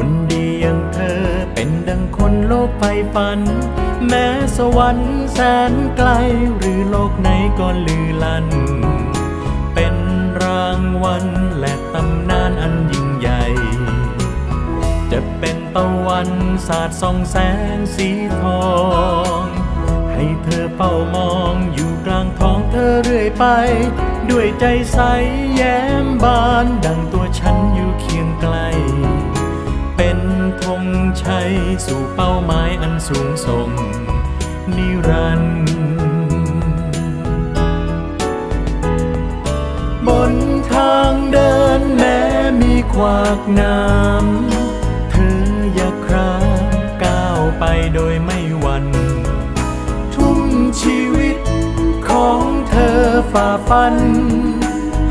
คนดีอย่างเธอเป็นดังคนโลกไฟฝัน แม้สวรรค์แสนไกลหรือโลกไหนก็ลือลัน เป็นรางวัลและตำนานอันยิ่งใหญ่ จะเป็นตะวันสาดส่องแสงสีทอง ให้เธอเฝ้ามองอยู่กลางท้องเธอเรื่อยไป ด้วยใจใสแย้มบานดังตัวฉันอยู่เคียงไกล ชัย สู่เป้าหมายอันสูงส่ง นิรันดร์บนทางเดินแม้มีขวากน้ำเธออย่าคราก้าวไปโดยไม่หวั่นทุ่มชีวิตของเธอฝ่าฟัน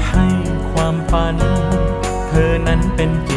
ให้ความฝัน เธอนั้นเป็นจริง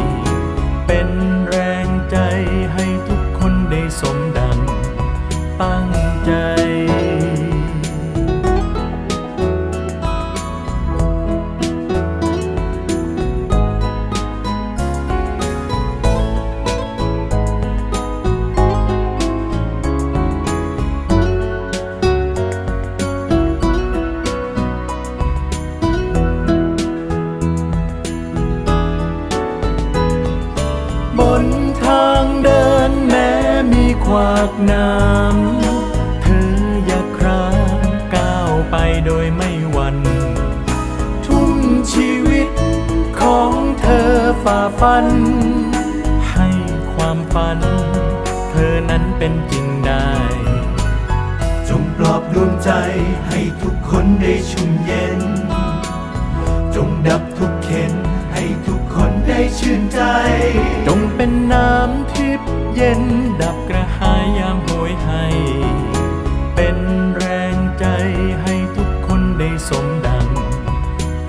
ขวากน้ำ เธออย่าครางก้าวไปโดยไม่หวัน่น ทุ่มชีวิตของเธอฝ่าฟัน ให้ความฝัน เธอนั้นเป็นจริงได้ จงปลอบดวงใจให้ทุกคนได้ชุ่มเย็น จงดับทุกเข็นให้ทุกคนได้ชื่นใจ เย็นดับกระหายยามโหยให้ เป็นแรงใจให้ทุกคนได้สมดัง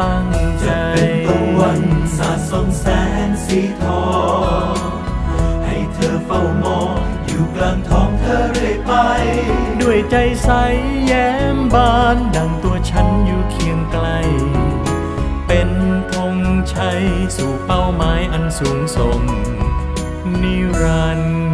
ตั้งใจจะเป็นตะวันสาส่องแสงสีทองให้เธอเฝ้ามองอยู่กลางท้องเธอเรื่อยไป ด้วยใจใสแย้มบานดังตัวฉันอยู่เคียงไกล เป็นธงชัยสู่เป้าหมายอันสูงส่ง นิรันด์